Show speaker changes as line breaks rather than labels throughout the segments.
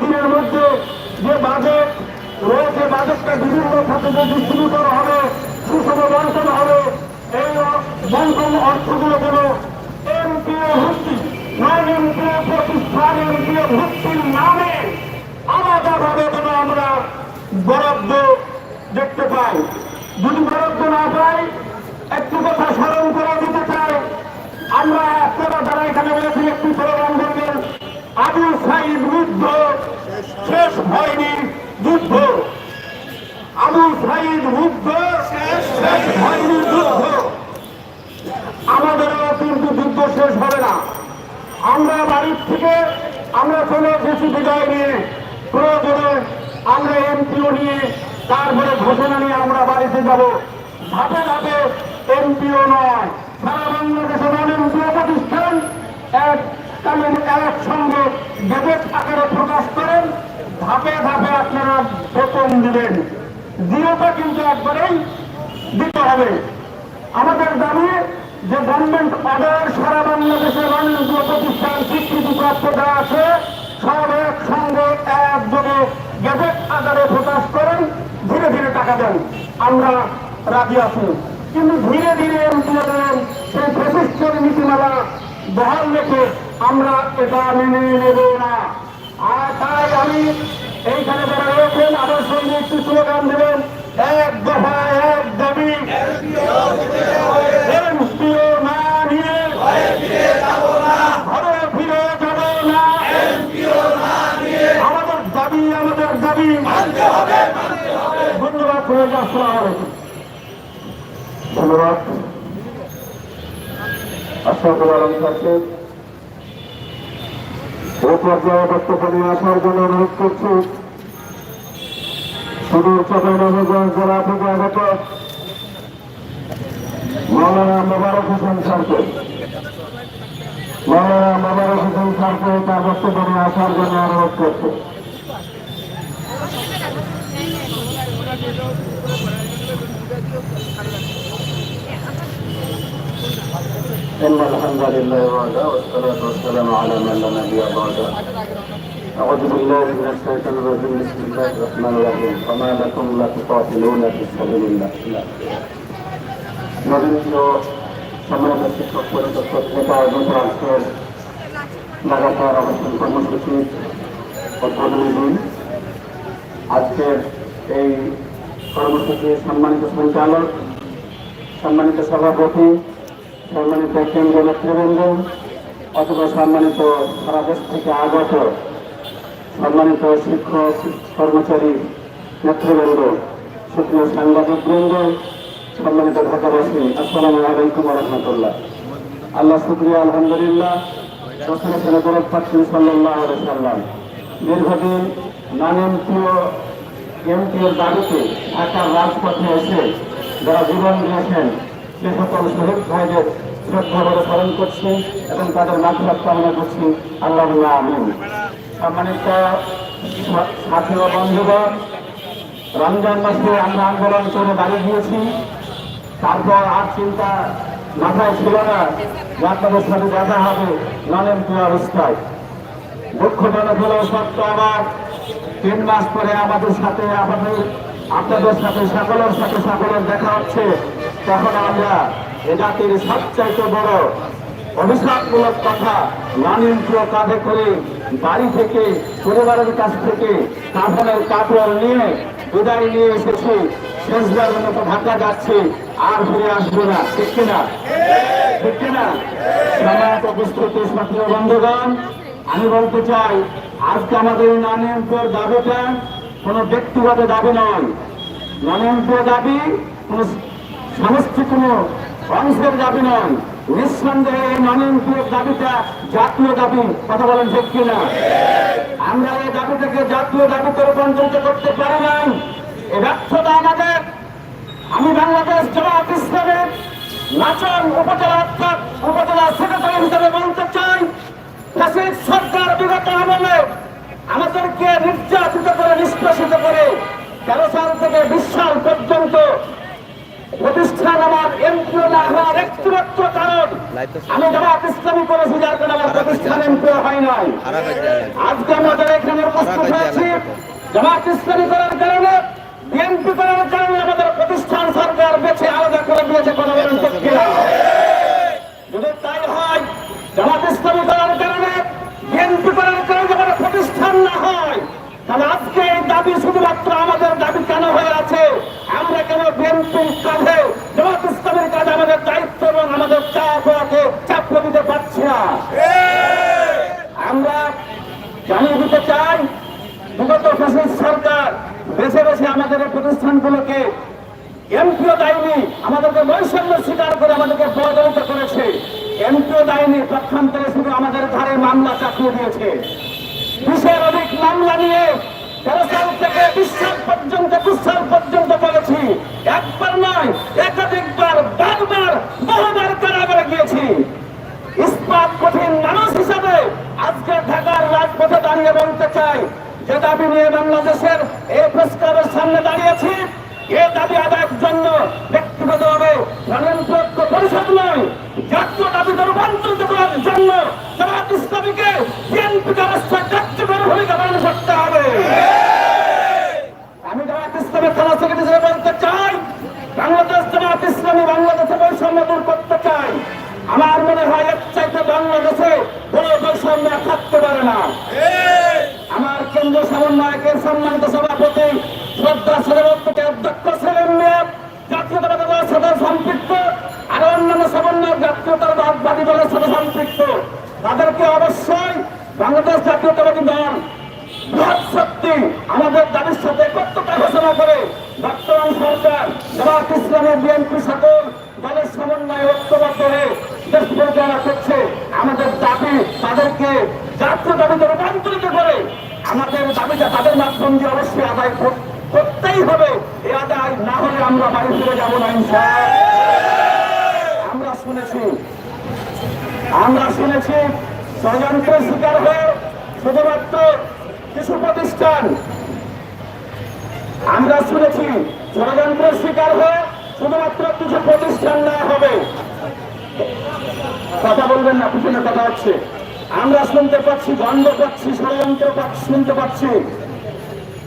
দিনের মধ্যে যে বাজেট রয়েছে, বাজেটটা বিভিন্ন খাতে যে ডিস্ট্রিবিউট হবে, সুষম বন্টন হবে, এই বন্টন অর্থগুলো যেন এমপিও ভর্তি নন এমপিও প্রতিষ্ঠান এমপিও নামে আলাদাভাবে আমরা বরাদ্দ দেখতে পাই। যদি বরাদ্দ না পাই, একটু কথা স্মরণ করে চাই, আমরা আপনারা যারা এখানে বলেছি একটু স্মরণ করবেন আবু সাইদ যুদ্ধ শেষ হয়নি যুদ্ধ যুদ্ধ শেষ হয়নি যুদ্ধ আমাদেরও কিন্তু যুদ্ধ শেষ হবে না। আমরা বাড়ির থেকে, আমরা চলে এসেছি বিদায় নিয়ে। প্রয়োজনে আমরা এমপিও নিয়ে, তারপরে ঘোষণা নিয়ে আমরা বাড়িতে যাব। এমপিও নয়, সারা বাংলাদেশে নন এমপিও প্রতিষ্ঠান এক কালীন একসঙ্গে গেজেট আকারে প্রকাশ করেন। ধাপে ধাপে আপনারা বেতন দিবেন। জিরোটা কিন্তু একবারেই দিতে হবে। আমাদের দাবি যে গভর্নমেন্ট অর্ডার সারা বাংলাদেশের অনেক প্রতিষ্ঠান স্বীকৃতি প্রাপ্ত যা আছে, সব একসঙ্গে একযোগে গ্যাজেট আকারে প্রকাশ করেন, ধীরে ধীরে টাকা দেন। আমরা রাজি আছি। কিন্তু ধীরে ধীরে এমপিওদের সেই প্রতিষ্ঠান নীতিমালা বহাল রেখে আমরা এটা মেনে নেব না। আর তাই আমি এইখানে যারা রয়েছেন, আমার সঙ্গে একটু স্লোগান দেবেন। এক দফা এক দাবি। আমাদের ধন্যবাদ আলাইকুম।
ধন্যবাদ। স্যারকে এই পর্যায়ে বক্তব্য নিয়ে আসার জন্য অনুরোধ করছি। সুদূর চট্টগ্রামগঞ্জ জেলা থেকে আগত মৌলানা মোবারক হোসেন স্যারকে। মৌলানা মোবারক হোসেন স্যারকে তার বক্তব্য নিয়ে আসার জন্য অনুরোধ করছি। إن الحمد لله وحده والصلاة والسلام على من لا نبي بعده أعوذ بالله من الشيطان الرجيم بسم الله الرحمن الرحيم وما لكم لا تقاتلون في سبيل الله নবীন্দ্র সম্মানিত শিক্ষক পরিষদ কর্তৃক আয়োজিত আজকের লাগাতার অবস্থান কর্মসূচি উদ্বোধনী দিন আজকের এই কর্মসূচির সম্মানিত সঞ্চালক সম্মানিত সভাপতি সম্মানিত কেন্দ্রীয় নেতৃবৃন্দ, অথবা সম্মানিত সারা দেশ থেকে আগত সম্মানিত শিক্ষক, কর্মচারী, নেতৃবৃন্দ, সুপ্রিয় সাংবাদিক বৃন্দ সম্মানিত ঢাকাবাসী, আসসালামু আলাইকুম রহমতুল্লাহ। আল্লাহ শুক্রিয়া, আলহামদুলিল্লাহ সাল্লাম। দীর্ঘদিন নন এমপিও এমপিওর দাবিতে ঢাকার রাজপথে এসে যারা জীবন দিয়েছেন সে সকল শহীদ ভাইদের শ্রদ্ধাভাবে স্মরণ করছি এবং তাদের মাধ্যমে কামনা করছি। আল্লাহ আমিন সম্মানিত সাথী ও বন্ধুগণ, রমজান মাসে আমরা আন্দোলন করে বাড়ি গিয়েছি। তারপর আর চিন্তা মাথায় ছিল না আপনাদের সাথে দেখা হবে নন এমপি অবস্থায়। দুঃখজনক হলেও সত্য আবার তিন মাস পরে আমাদের সাথে, আমাদের, আপনাদের সাথে, সকলের সাথে সকলের দেখা হচ্ছে। তখন আমরা এ জাতির সবচাইতে বড় অভিশাপমূলক কথা নানিন্দ্র কাঁধে করে বাড়ি থেকে, পরিবারের কাছ থেকে কাফনের কাপড় নিয়ে বিদায় নিয়ে এসেছি। শেষবার মতো ঢাকা যাচ্ছে আর ফিরে আসবে না। ঠিক কিনা? ঠিক কিনা? সম্মানিত উপস্থিত ছাত্র বন্ধুগণ, আমি বলতে চাই, আজকে আমাদের নানিয়ন্ত্রের দাবিটা কোনো ব্যক্তিগত দাবি নয়। নানিয়ন্ত্রের দাবি কোনো সমস্ত কোনো অংশের দাবি নয়। নিঃসন্দেহে নানিয়ন্ত্রের দাবিটা জাতীয় দাবি, কথা বলেন ঠিক কিনা? আমরা এই দাবিটাকে জাতীয় দাবিতে রূপান্তরিত করতে পারি নাই। এ ব্যর্থতা আমাদের। আমি বাংলাদেশ জামাত ইসলামের নাচন উপজেলা অর্থাৎ উপজেলা সেক্রেটারি হিসেবে বলতে চাই দেশের সরকার বিগত আমলে আমাদেরকে নির্যাতিত করে নিষ্কাশিত করে তেরো সাল থেকে বিশ সাল পর্যন্ত প্রতিষ্ঠান আমার এমপিও না হওয়ার একটিমাত্র কারণ আমি জামাত ইসলামী করেছি যার কারণে আমার প্রতিষ্ঠান এমপিও হয় নাই। আজকে আমাদের এখানে উপস্থিত হয়েছি জামাত ইসলামী করার কারণে বিএনপি করার কারণে আমাদের প্রতিষ্ঠান সরকার বেছে আলাদা করে দিয়েছে কোনো বলেন ঠিক কিনা? যদি তাই হয় জামাত ইসলামী করার কারণে বিএনপি করার কারণে আমাদের প্রতিষ্ঠান না হয় তাহলে আজকে এই দাবি শুধুমাত্র আমাদের দাবি কেন হয়ে আছে আমরা কেন বিএনপির কাঁধে জামাত ইসলামের কাঁধে আমাদের দায়িত্ব এবং আমাদের চাপ হওয়াকে চাপিয়ে দিতে পারছি না আমরা জানিয়ে দিতে চাই বিগত ফ্যাসিস্ট সরকার বেছে বেছে আমাদের এই প্রতিষ্ঠানগুলোকে এমপিও দায়নি আমাদেরকে বৈষম্য স্বীকার করে আমাদেরকে পরাজিত করেছে এমপিও দায়নি পক্ষান্তরে শুধু আমাদের ঘরে মামলা চাপিয়ে দিয়েছে বিশের অধিক মামলা নিয়ে তেরো সাল থেকে বিশ সাল পর্যন্ত বিশ সাল পর্যন্ত বলেছি একবার নয় একাধিকবার বারবার বহুবার কারাগারে গিয়েছি ইস্পাত কঠিন মানুষ হিসাবে আজকে ঢাকার রাজপথে দাঁড়িয়ে বলতে চাই যে দাবি নিয়ে বাংলাদেশের এই পুরস্কারের সামনে দাঁড়িয়েছি এ দাবি আদায়ের জন্য ব্যক্তিগতভাবে স্বয়ংপ্রজ্ঞ পরিষদ নয় জাতীয় দাবিতে রূপান্তরিত করার জন্য জামাত ইসলামীকে বিএনপি ব্যবস্থায় কার্যকর ভূমিকা পালন করতে হবে আমি জামাত ইসলামের থানা সেক্রেটারি হিসেবে বলতে চাই বাংলাদেশ জামাত ইসলামী বাংলাদেশে বৈষম্য দূর করতে চাই আমার মনে হয় এর চাইতে বাংলাদেশে কোনো বৈষম্য আর থাকতে পারে না আমার কেন্দ্র সমন্বয়কের সম্মানিত সভাপতি শ্রদ্ধা সভাপতি অধ্যক্ষ সেলিম মিয়া জাতীয়তাবাদী দলের সাথে সম্পৃক্ত আরও অন্যান্য সমন্বয় জাতীয়তাবাদী দলের সাথে সম্পৃক্ত তাদেরকে অবশ্যই বাংলাদেশ জাতীয়তাবাদী দল বৃহৎ শক্তি আমাদের দাবির সাথে একত্রতা ঘোষণা করে বর্তমান সরকার জামাত ইসলামের বিএনপি সকল দলের সমন্বয়ে ঐক্যবদ্ধ হয়ে দেশ পরিচালনা করছে আমাদের দাবি তাদেরকে জাতীয় দাবিতে রূপান্তরিত করে আমাদের দাবিটা তাদের মাধ্যম দিয়ে অবশ্যই আদায় কর- করতেই হবে এ আদায় না হলে আমরা বাড়ি ফিরে যাব না আমরা শুনেছি আমরা শুনেছি ষড়যন্ত্রের শিকার হয়ে শুধুমাত্র কিছু প্রতিষ্ঠান। আমরা শুনেছি ষড়যন্ত্রের শিকার হয়ে শুধুমাত্র কিছু প্রতিষ্ঠান না হবে। কথা বলবেন না, পিছনে কথা হচ্ছে। আমরা শুনতে পাচ্ছি, গন্ধ পাচ্ছি, ষড়যন্ত্র শুনতে পাচ্ছি।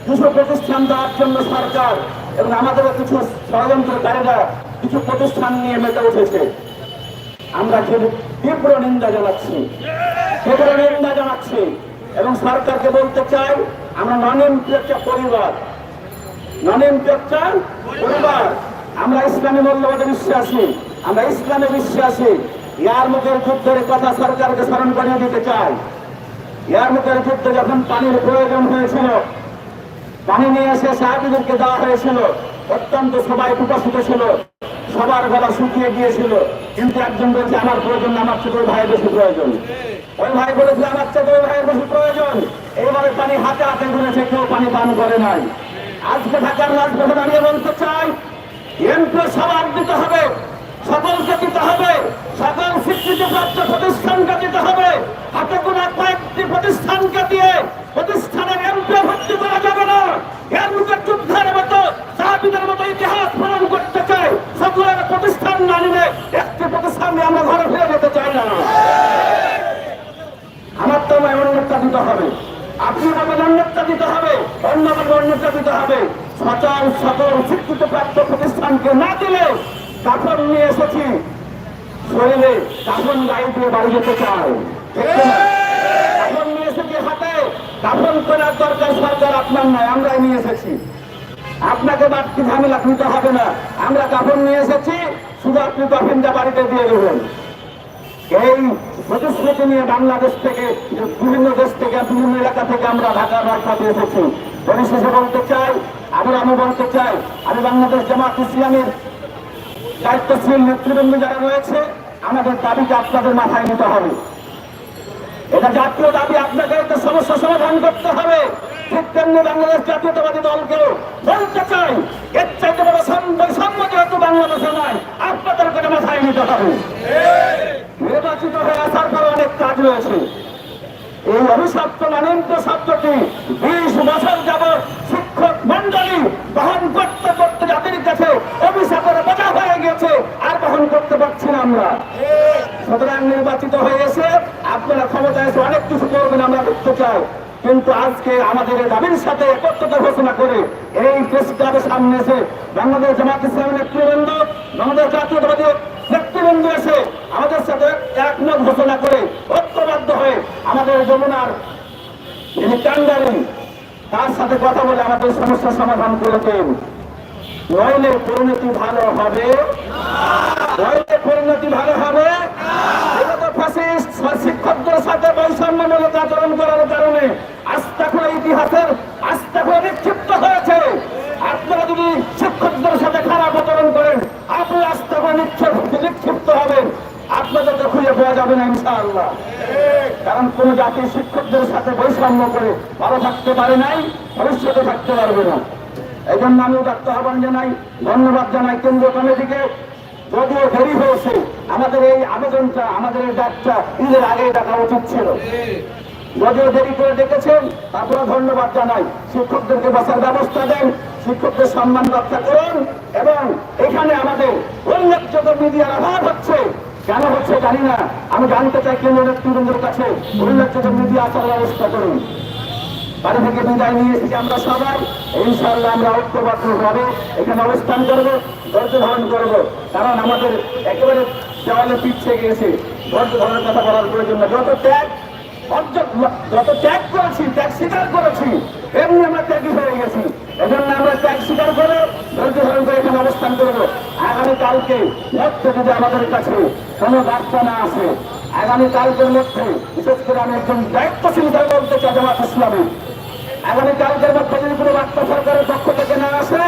কিছু প্রতিষ্ঠান দেওয়ার জন্য সরকার এবং আমাদেরও কিছু ষড়যন্ত্রকারীরা কিছু প্রতিষ্ঠান নিয়ে মেতে উঠেছে। আমরা তীব্র নিন্দা জানাচ্ছি। তীব্র নিন্দা জানাচ্ছি এবং সরকারকে বলতে চাই, আমরা নন এমপি একটা পরিবার। নন এমপি পরিবার। আমরা ইসলামী মূল্যবোধে বিশ্বাসী। আমরা ইসলামে বিশ্বাসী। ইয়ার মুখের যুদ্ধের কথা সরকারকে স্মরণ করিয়ে দিতে চাই। ইয়ার মুখের যুদ্ধে যখন পানির প্রয়োজন হয়েছিল নিয়ে এসে সাহাবিদেরকে দেওয়া হয়েছিল। অত্যন্ত সবাই উপস্থিত ছিল। সবার গলা শুকিয়ে গিয়েছিল। কিন্তু একজন বলছে, আমার প্রয়োজন, আমার ছোট ভাই বেশি প্রয়োজন। ওই ভাই বলেছে, আমার ছোট ভাইয়ের বেশি প্রয়োজন। এইভাবে পানি হাতে হাতে ঘুরেছে কেউ পানি পান করে নাই। আজকে ঢাকার রাজপথে দাঁড়িয়ে বলতে চাই এমপি সবার দিতে হবে, সকলকে দিতে হবে, সকল স্বীকৃতিপ্রাপ্ত প্রতিষ্ঠানকে দিতে হবে। হাতে গোনা কয়েকটি প্রতিষ্ঠানকে দিয়ে প্রতিষ্ঠানের এমপি ভর্তি করা যাবে না এর মুখে যুদ্ধের মতো সাহাবিদের মতো ইতিহাস প্রমাণ করতে চাই সকলের প্রতিষ্ঠান না নিলে একটি প্রতিষ্ঠান নিয়ে আমরা ঘরে ফিরে যেতে চাই না আমার তো নয় হবে। হবে হবে। সচল স্বীকৃত প্রাপ্ত প্রতিষ্ঠানকে না কাপড় নিয়ে এসেছি। শরীরে কাপড় গায়ে দিয়ে বাড়ি যেতে সরকার আপনার নয় আমরাই নিয়ে এসেছি। আপনাকে বাড়তি ঝামেলা নিতে হবে না। আমরা কাপড় নিয়ে এসেছি শুধু আপনি কফিনটা বাড়িতে দিয়ে দেবেন। এই প্রতিশ্রুতি নিয়ে বাংলাদেশ থেকে, বিভিন্ন দেশ থেকে, বিভিন্ন এলাকা থেকে আমরা ঢাকার রাস্তাতে এসেছি। পরিশেষে বলতে চাই আমরা আমি বলতে চাই, আমি বাংলাদেশ জামাত ইসলামের দায়িত্বশীল নেতৃবৃন্দ যারা রয়েছে, আমাদের দাবিকে আপনাদের মাথায় নিতে হবে। এটা জাতীয় দাবি, আপনাকে একটা সমস্যা সমাধান করতে হবে। ঠিক তেমনি বাংলাদেশ জাতীয়তাবাদী দলকেও বলতে চাই, এর চাইতে বড় বৈষম্য যেহেতু বাংলাদেশে নয় আপনাদেরকে এটা মাথায় নিতে হবে নির্বাচিত হয়ে আসার পর অনেক কাজ রয়েছে এই চাই। কিন্তু আজকে আমাদের দাবির সাথে একত্রতা ঘোষণা করে এই প্রেস ক্লাবের সামনে এসে বাংলাদেশ জামাত ইসলামের নেতৃবৃন্দ, বাংলাদেশ জাতীয়তাবাদী নেতৃবৃন্দ এসে আমাদের সাথে একমত ঘোষণা করে আমাদের যমুনার যিনি কান্ডারি তার সাথে কথা বলে আমাদের সমস্যা সমাধান করে দেন। নইলে পরিণতি ভালো হবে। নইলে পরিণতি ভালো হবে। বিগত ফ্যাসিস্ট শিক্ষকদের সাথে বৈষম্যমূলক আচরণ করার কারণে আস্থা করে ইতিহাসের আস্থা করে নিক্ষিপ্ত হয়েছে আপনারা যদি শিক্ষকদের সাথে খারাপ আচরণ করেন আপনি আস্থা করে নিক্ষিপ্ত নিক্ষিপ্ত হবেন আপনাদেরকে খুঁজে পাওয়া যাবে না ইনশাআল্লাহ কারণ কোন জাতি শিক্ষকদের সাথে বৈষম্য করে ভালো থাকতে পারে নাই, ভবিষ্যতে থাকতে পারবে না। এই জন্য আমি ডাক্তার আহ্বান জানাই, ধন্যবাদ জানাই কেন্দ্রীয় কমিটিকে। যদিও দেরি হয়েছে, আমাদের এই আবেদনটা, আমাদের এই ডাকটা ঈদের আগে ডাকা উচিত ছিল। যদিও দেরি করে ডেকেছেন তারপরে ধন্যবাদ জানাই। শিক্ষকদেরকে বসার ব্যবস্থা দেন, শিক্ষকদের সম্মান রক্ষা করুন, এবং এখানে আমাদের উল্লেখযোগ্য মিডিয়ার অভাব হচ্ছে কেন হচ্ছে জানি না। আমি জানতে চাই কেন্দ্রীয় নেতৃবৃন্দের কাছে উল্লেখযোগ্য মিডিয়া আসার ব্যবস্থা করুন। বাড়ি থেকে বিদায় নিয়ে এসেছি আমরা সবাই। ইনশাল্লাহ আমরা ঐক্যবদ্ধ হবে, এখানে অবস্থান করব ধৈর্য ধারণ করব। কারণ আমাদের একেবারে দেওয়ালে পিছিয়ে গিয়েছে। ধৈর্য ধারণের কথা বলার প্রয়োজন না যত ত্যাগ যত ত্যাগ করেছি, ত্যাগ স্বীকার করেছি এমনি আমরা ত্যাগী হয়ে গেছি। এজন্য আমরা ত্যাগ স্বীকার করে ধৈর্য ধারণ করে এখানে অবস্থান করব। আগামীকালকে মধ্যে যদি আমাদের কাছে কোনো বার্তা না আসে আগামীকালকের মধ্যে, বিশেষ করে আমি একজন দায়িত্বশীল দল বলতে চাই জামাত ইসলামী আগামীকালকের মধ্যে যদি কোনো বার্তা সরকারের পক্ষ থেকে না আসে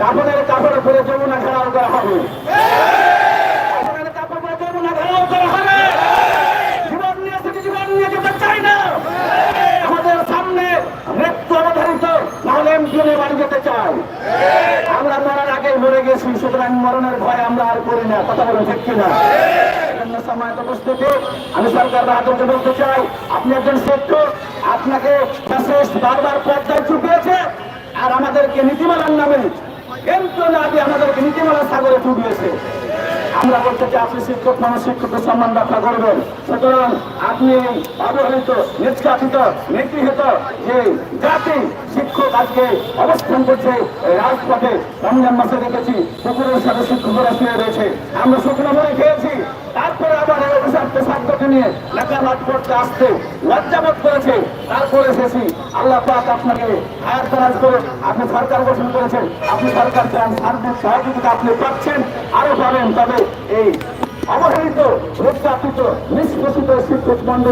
কাপড়ের কাপড় করে যমুনা ঘেরাও করা হবে কাপড়ের কাপড় করে যমুনা ঘেরাও করা হবে জীবন নিয়ে থেকে জীবন নিয়ে যেতে চাই না আমাদের সামনে মৃত্যু অবধারিত এমপিএ বাড়ি যেতে চাই। আমরা মরার আগে মরে গেছি, সুতরাং মরণের ভয় আমরা আর করি না। কথা বলে ঠিক কিনা? আমি সরকার বলতে চাই, আপনি একজন শিক্ষক আপনাকে বারবার পর্দায় চুপিয়েছে, আর আমাদেরকে নীতিমালার নামে কিন্তু না আমাদেরকে নীতিমালার সাগরে চুপিয়েছে। আমরা বলতে চাই, আপনি শিক্ষক, মানুষ শিক্ষকের সম্মান রক্ষা করবেন। সুতরাং আপনি অবহেলিত, নিষ্কাশিত, নিগৃহীত যে জাতি শিক্ষক আজকে অবস্থান করছে রাজপথে, রমজান মাসে দেখেছি পুকুরের সাথে শিক্ষকরা শুয়ে রয়েছে। আমরা শুকনো মনে খেয়েছি তারপরে আবার এই অভিশাপ্ত শব্দকে নিয়ে লেখাপাঠ করতে আসতে লজ্জাবোধ করেছে। তারপরে এসেছি। আল্লাহ পাক আপনাকে হায়ার তারাজ করে আপনি সরকার গঠন করেছেন। আপনি সরকার চান, সার্বিক সহযোগিতা আপনি পাচ্ছেন, আরও পাবেন। তবে এই অবহেলিত নির্যাতিত নিষ্পোষিত শিক্ষক মন্ডল